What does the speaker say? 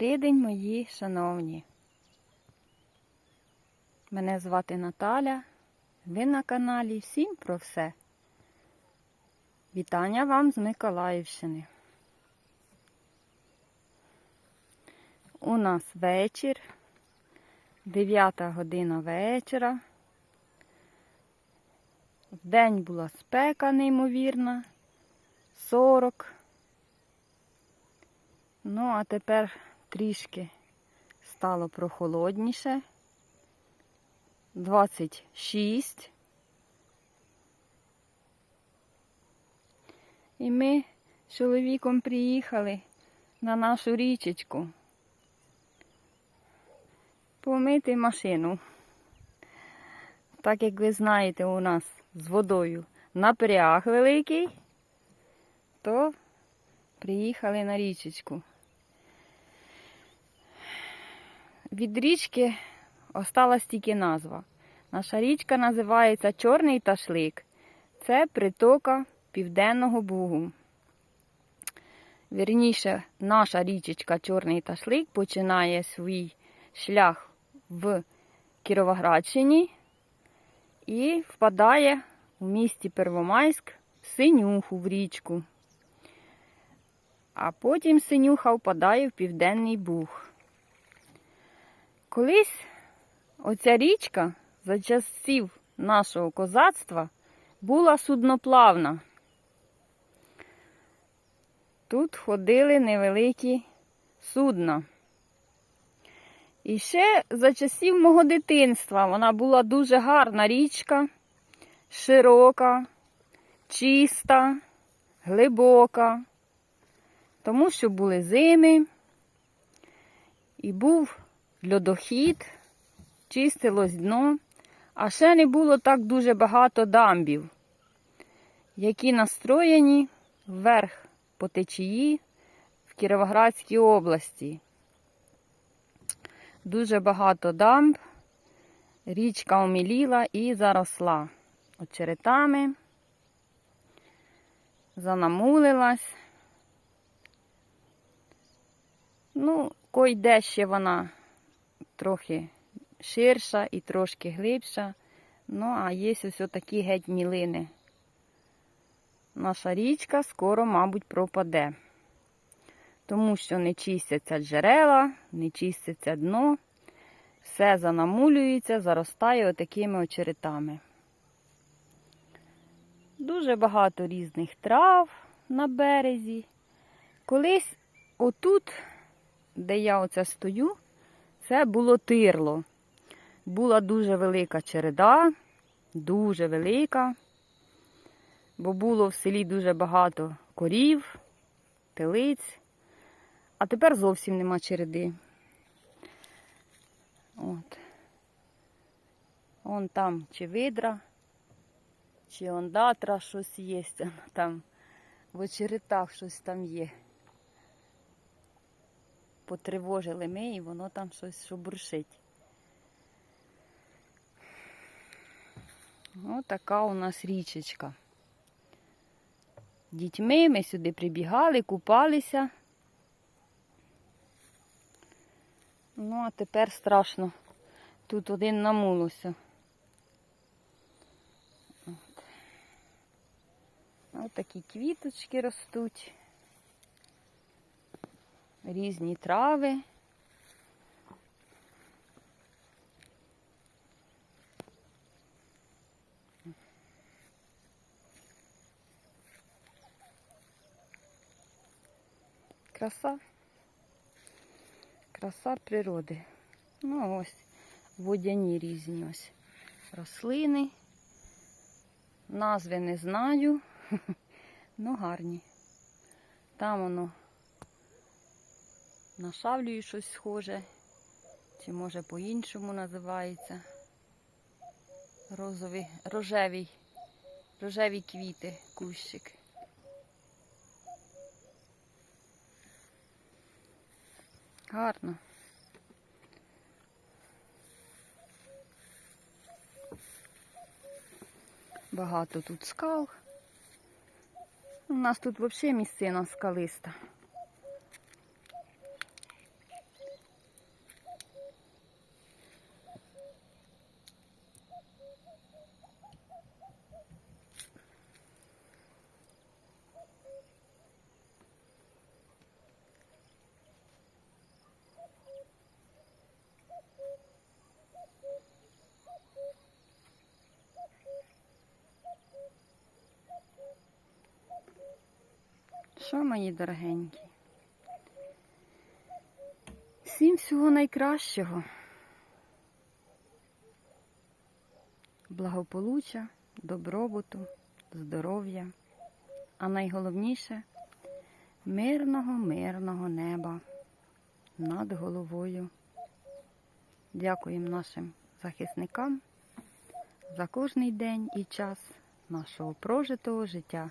Добрий день, мої шановні. Мене звати Наталя. Ви на каналі Всім про все. Вітання вам з Миколаївщини. У нас вечір, 9 година вечора. Вдень була спека неймовірна, 40. Ну, а тепер трішки стало прохолодніше. 26. І ми з чоловіком приїхали на нашу річечку помити машину. Так як ви знаєте, у нас з водою напряг великий, то приїхали на річечку. Від річки осталась тільки назва. Наша річка називається Чорний Ташлик. Це притока Південного Бугу. Вірніше, наша річечка Чорний Ташлик починає свій шлях в Кіровоградщині і впадає у місті Первомайськ в Синюху в річку. А потім Синюха впадає в Південний Буг. Колись оця річка за часів нашого козацтва була судноплавна. Тут ходили невеликі судна. І ще за часів мого дитинства вона була дуже гарна річка, широка, чиста, глибока, тому що були зими і був льодохід, чистилось дно, а ще не було так дуже багато дамбів, які настроєні вверх по течії в Кіровоградській області. Дуже багато дамб, річка оміліла і заросла очеретами, занамулилась. Ну, койде ще вона трохи ширша і трошки глибша. Ну, а є ось такі геть мілини. Наша річка скоро, мабуть, пропаде. Тому що не чистяться джерела, не чиститься дно, все занамулюється, заростає отакими очеретами. Дуже багато різних трав на березі. Колись отут, де я оце стою, це було тирло. Була дуже велика череда, дуже велика, бо було в селі дуже багато корів, телиць, а тепер зовсім нема череди. От. Вон там чи видра, чи ондатра щось є, там в очеретах щось там є потривожили ми і воно там щось шобуршить. Ось така у нас річечка. Дітьми ми сюди прибігали, купалися. Ну, а тепер страшно. Тут один намулося. Ось такі квіточки ростуть різні трави. Краса, краса природи. Ну ось водяні різні ось рослини. Назви не знаю, ну гарні. Там воно нашавлюю щось схоже, чи може по-іншому називається. Розовий, рожевий, рожеві квіти, кущик. Гарно. Багато тут скал. У нас тут взагалі місцина скалиста. Що, мої дорогенькі? Всім всього найкращого. Благополуччя, добробуту, здоров'я, а найголовніше мирного, мирного неба над головою. Дякуємо нашим захисникам за кожний день і час нашого прожитого життя.